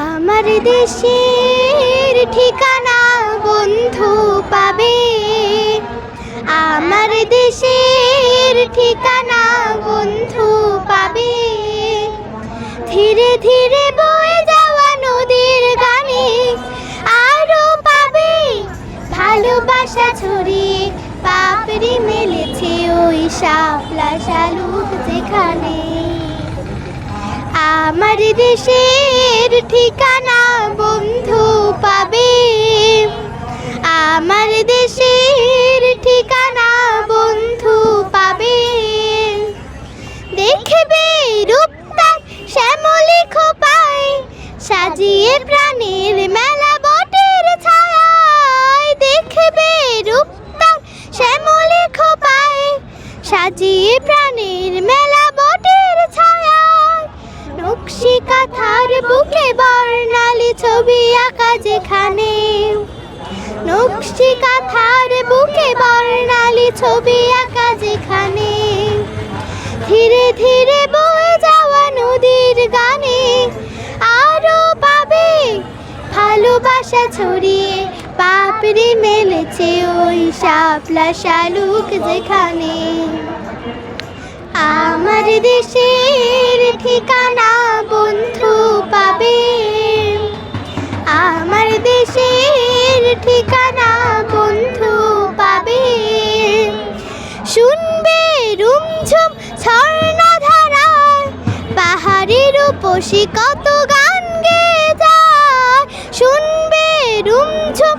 আমার দেশের ঠিকানা বন্ধু পাবে। আমার দেশের ঠিকানা বন্ধু পাবে। ধীরে ধীরে বয়ে যাওয়া নদীর গানে আরও পাবে। ভালোবাসা ছড়িয়ে পাপড়ি মেলেছে ওই শাপলা শালুক যেখানে। আমার দেশের ঠিকানা বন্ধু পাবে। আমার দেশের ঠিকানা বন্ধু পাবে। দেখবে রূপতার শ্যামলি খোপায়, সাজিয়ে প্রাণীর মেলা বটের ছায়ায়। দেখবে রূপতার শ্যামলি খোপায়, সাজিয়ে প্রাণীর মেলা ছবি আঁকা যেখানে। নকশি কাঁথার বুকে বর্ণালী ছবি আঁকা যেখানে। ধীরে ধীরে বয়ে যাওয়া নদীর গানে আরও পাবে ভালোবাসা ছড়িয়ে, পাপড়ি মেলেছে ওই শাপলা শালুক যেখানে। আমার দেশের পাহাড়ের কত গান গে যায়। শুনবে রুমঝুম